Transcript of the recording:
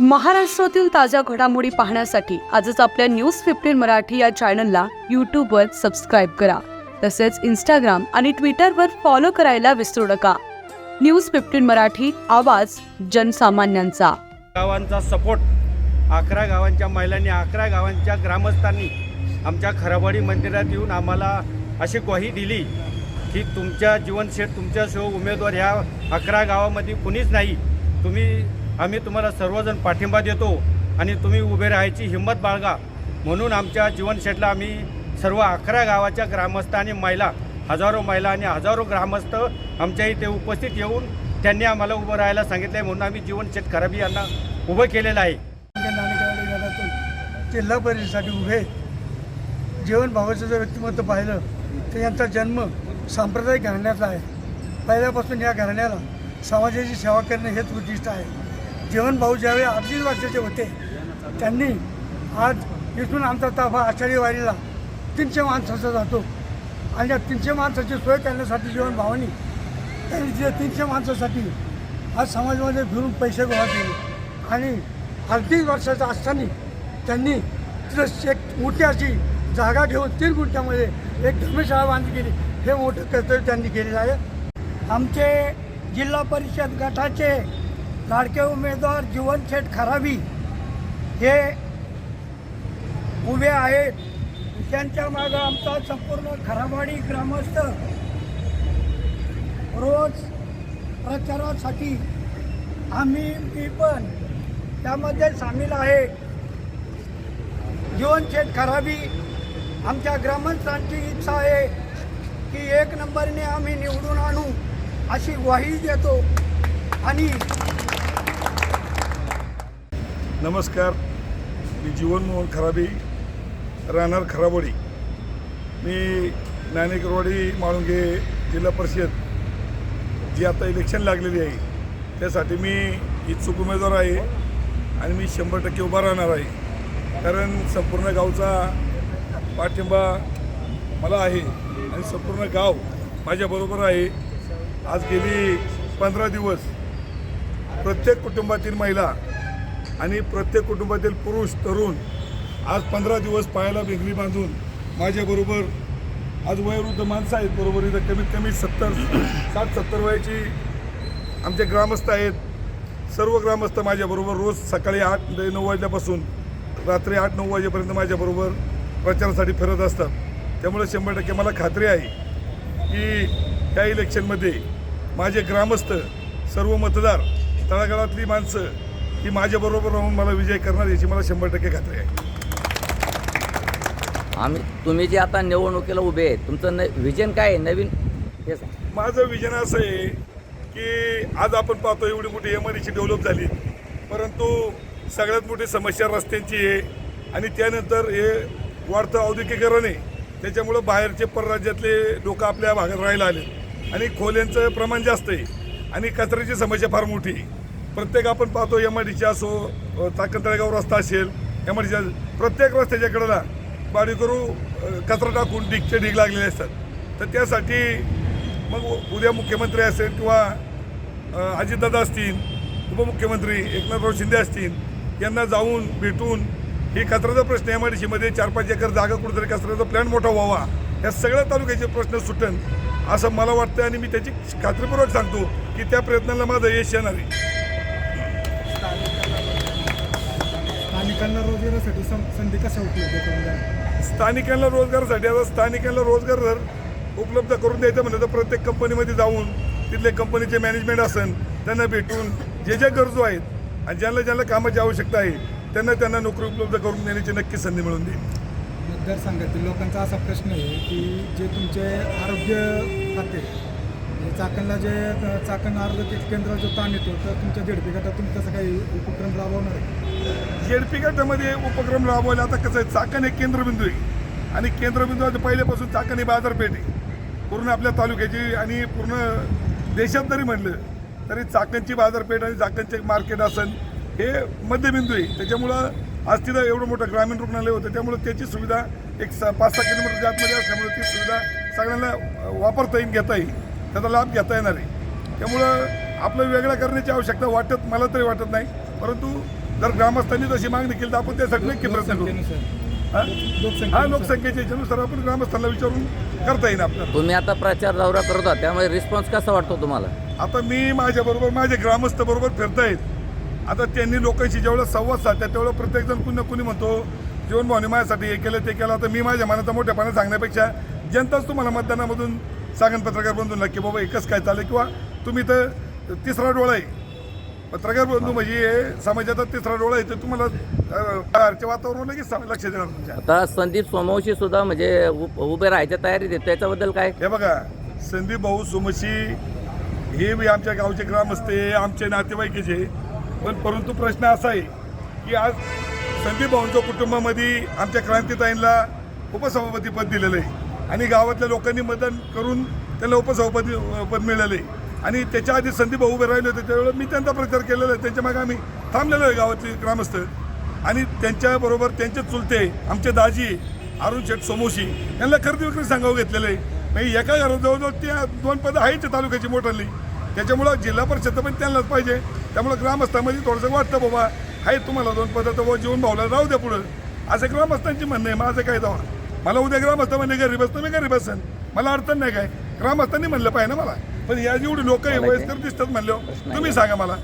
महाराष्ट्रातील ताज्या घडामोडी पाहण्यासाठी आजच आपल्या न्यूज फिफ्टीन मराठी या चॅनलला यूट्यूबवर सबस्क्राईब करा. तसेच इंस्टाग्राम आणि ट्विटरवर फॉलो करायला विसरू नका. न्यूज फिफ्टीन मराठी आवाज जनसामान्यांचा. गावांचा सपोर्ट अकरा गावांच्या महिलांनी अकरा गावांच्या ग्रामस्थांनी आमच्या खराबाडी मंदिरात येऊन आम्हाला अशी ग्वाही दिली की तुमच्या जीवनशेठ तुमच्यासह उमेदवार ह्या अकरा गावामध्ये कुणीच नाही. तुम्ही आम्ही तुम्हाला सर्वजण पाठिंबा देतो आणि तुम्ही उभे राहायची हिंमत बाळगा. म्हणून आमच्या जीवनशेठला आम्ही सर्व अकरा गावाच्या ग्रामस्थ आणि महिला हजारो महिला आणि हजारो ग्रामस्थ आमच्या इथे उपस्थित येऊन त्यांनी आम्हाला उभं राहायला सांगितलं आहे म्हणून आम्ही जीवनशेठ खराबी यांना उभं केलेलं आहे. जिल्हा परिषदेसाठी उभे जीवन भावाचं जर व्यक्तिमत्व पाहिलं तर यांचा जन्म सांप्रदायिक घराण्यातला आहे. पहिल्यापासून या घराण्याला समाजाची सेवा करणे हेच उद्दिष्ट आहे. जीवन भाऊ ज्यावेळी अडीच वर्षाचे होते त्यांनी आज इथून आमचा ताफा आषाढी वारीला तीनशे माणसाचा जातो. आणि या तीनशे माणसाची सोय करण्यासाठी जीवन भावानी त्यांनी जे तीनशे माणसासाठी आज समाजामध्ये फिरून पैसे गोळा केले. आणि अडतीस वर्षाचा असताना त्यांनी तिथं एक मोठी अशी जागा घेऊन तीन गुंठ्यामध्ये एक धर्मशाळा बांधली गेली. हे मोठं कर्तव्य त्यांनी केलेलं आहे. आमचे जिल्हा परिषद गटाचे लाडके उमेदवार जीवनशेठ खराबी हे उभे आहेत. त्यांच्या मागं आमचा संपूर्ण खराबाडी ग्रामस्थ रोज प्रचारासाठी आम्ही मी पण त्यामध्ये सामील आहे. जीवनशेठ खराबी आमच्या ग्रामस्थांची इच्छा आहे की एक नंबरने आम्ही निवडून आणू अशी ग्वाही देतो. आणि नमस्कार. मी जीवन मोहन खराबी राहणार खराबोडी. मी ज्ञानेकरवाडी माळुंगे जिल्हा परिषद जी आता इलेक्शन लागलेली आहे त्यासाठी मी इच्छुक उमेदवार आहे आणि मी शंभर टक्के उभा राहणार आहे. कारण संपूर्ण गावचा पाठिंबा मला आहे आणि संपूर्ण गाव माझ्याबरोबर आहे. आज गेली पंधरा दिवस. प्रत्येक कुटुंबातील महिला आणि प्रत्येक कुटुंबातील पुरुष तरुण आज पंधरा दिवस पायाला बेगरी बांधून माझ्याबरोबर आज वयोवृद्ध माणसं आहेत बरोबर इथं कमीत कमी सत्तर साठ सत्तर वयाची आमचे ग्रामस्थ आहेत. सर्व ग्रामस्थ माझ्याबरोबर रोज सकाळी आठ नऊ वाजल्यापासून रात्री आठ नऊ वाजेपर्यंत माझ्याबरोबर प्रचारासाठी फिरत असतात. त्यामुळे शंभर टक्के मला खात्री आहे की या इलेक्शनमध्ये माझे ग्रामस्थ सर्व मतदार तळागाळातली माणसं ही माझ्याबरोबर राहून मला विजय करणार याची मला शंभर टक्के खात्री आहे. आम्ही तुम्ही जे आता निवडणुकीला उभे आहेत तुमचं न विजन काय आहे? नवीन हे सांग. माझं विजन असं आहे की आज आपण पाहतो एवढी मोठी एम डी डेव्हलप झाली. परंतु सगळ्यात मोठी समस्या रस्त्यांची आहे आणि त्यानंतर हे वाढतं औद्योगिकीकरण आहे. त्याच्यामुळं बाहेरचे परराज्यातले लोक आपल्या भागात राहायला आले आणि खोल्यांचं प्रमाण जास्त आहे. आणि कचऱ्याची समस्या फार मोठी आहे. प्रत्येक आपण पाहतो एम आय डीची असो अ, तळेगाव रस्ता असेल एम आय डीच्या प्रत्येक रस्त्याच्या कडेला बाडी करू कचरा टाकून ढीगचे ढीग लागलेले असतात. तर त्यासाठी मग उद्या मुख्यमंत्री असेल किंवा अजितदादा असतील उपमुख्यमंत्री एकनाथराव शिंदे असतील यांना जाऊन भेटून हे कचऱ्याचा प्रश्न एम आय डी सीमध्ये चार पाच एकर जागा कुठेतरी कचऱ्याचा प्लॅन मोठा व्हावा या सगळ्या तालुक्याचे प्रश्न सुटन असं मला वाटतं आणि मी त्याची खात्रीपूर्वक सांगतो की त्या प्रयत्नाला माझं यश येणार आहे. स्थानिकांना रोजगारासाठी संधी कशा उपलब्ध करून द्या स्थानिकांना रोजगारासाठी आता स्थानिकांना रोजगार जर उपलब्ध करून द्यायचं म्हणलं तर प्रत्येक कंपनीमध्ये जाऊन तिथले कंपनीचे मॅनेजमेंट असेल त्यांना भेटून जे जे गरजू आहेत आणि ज्यांना ज्यांना कामाची आवश्यकता आहे त्यांना त्यांना नोकरी उपलब्ध करून देण्याची नक्की संधी मिळून देईल. मतदारसंघातील लोकांचा असा प्रश्न आहे की जे तुमचे आरोग्य खाते चाकणला जे चाकण आरोग्य केंद्र जो ताण येतो तर तुमच्या झेडपी गटात तुम्ही काही उपक्रम राबवणार आहे? जेडपी गटामध्ये उपक्रम राबवले. आता कसं आहे चाकण एक केंद्रबिंदू आहे. आणि केंद्रबिंदू आता पहिल्यापासून चाकण ही बाजारपेठ आहे. पूर्ण आपल्या तालुक्याची आणि पूर्ण देशात जरी म्हणलं तरी चाकणची बाजारपेठ आणि चाकणचे मार्केट असेल हे मध्यबिंदू आहे. त्याच्यामुळं आज तिथं एवढं मोठं ग्रामीण रुग्णालय होतं. त्यामुळं त्याची सुविधा एक पाच सहा किलोमीटर आतमध्ये असल्यामुळे ती सुविधा सगळ्यांना वापरता येईल घेता येईल. त्याचा लाभ घेता येणार आहे त्यामुळं आपलं वेगळं करण्याची आवश्यकता वाटत मला तरी वाटत नाही. परंतु जर ग्रामस्थांनी तशी मागणी केली तर आपण त्यासाठी नक्की प्रयत्न करू. हा? हा लोकसंख्येच्या याच्यानुसार आपण ग्रामस्थांना विचारून करता येईल आपल्याला. तुम्ही आता प्रचार दौरा करत आहात त्यामुळे रिस्पॉन्स कसा वाटतो तुम्हाला? आता मी माझ्याबरोबर माझे ग्रामस्थ बरोबर फिरतायत. आता त्यांनी लोकांशी जेवढा संवाद साधतात तेवढं प्रत्येकजण कुणी ना कुणी म्हणतो जीवनभावने माझ्यासाठी हे केलं ते केलं. आता मी माझ्या मनाचा मोठ्यापणा सांगण्यापेक्षा जनताच तुम्हाला मतदानामधून सांगन पत्रकार बंधू नक्की बाबा एकच काय चालेल किंवा तुम्ही तर तिसरा डोळा आहे. पत्रकार बंधू म्हणजे हे समाजाचा तिसरा डोळा आहे तर तुम्हाला वातावरण लगेच लक्ष देणार तुमच्या. आता संदीप सोमवशी सुद्धा म्हणजे उभे राहायच्या तयारीत आहे त्याच्याबद्दल काय? हे बघा संदीप भाऊ सुमशी हे बी आमच्या गावचे ग्रामस्थे आमचे नातेवाईकीचे पण परंतु प्रश्न असा आहे की आज संदीप भाऊंच्या कुटुंबामध्ये आमच्या क्रांतीताईंना उपसभापती पद दिलेलं आहे. आणि गावातल्या लोकांनी मतदान करून त्यांना उपसभापती पद मिळाले. आणि त्याच्या आधी संदीप भाऊ उभे राहिले होते त्यावेळेला मी त्यांचा प्रचार केलेला आहे. त्यांच्या मागे आम्ही थांबलेलो आहे गावातले ग्रामस्थ. आणि त्यांच्याबरोबर त्यांचे चुलते आमचे दाजी अरुण शेठ सोमोशी यांना खरेदी विक्री सांगावं घेतलेलं आहे. म्हणजे एका घरात जवळजवळ त्या दोन पदं आहेत तालुक्याची मोठाली. त्याच्यामुळं जिल्हा परिषद पण त्यांनाच पाहिजे. त्यामुळं ग्रामस्थांमध्ये थोडंसं वाटतं बाबा आहेत तुम्हाला दोन पदं तर जीवन भावला राहू द्या पुढं. असं ग्रामस्थांची म्हणणं आहे माझं काय जावा मला उद्या ग्रामस्थ म्हणजे घरी बसतं मी घरी बसन. मला अडचण नाही काय? ग्रामस्थांनी म्हणलं पाहिजे ना मला. पण या जेवढी लोक वयस्कर दिसतात म्हणल्यावर तुम्ही सांगा मला.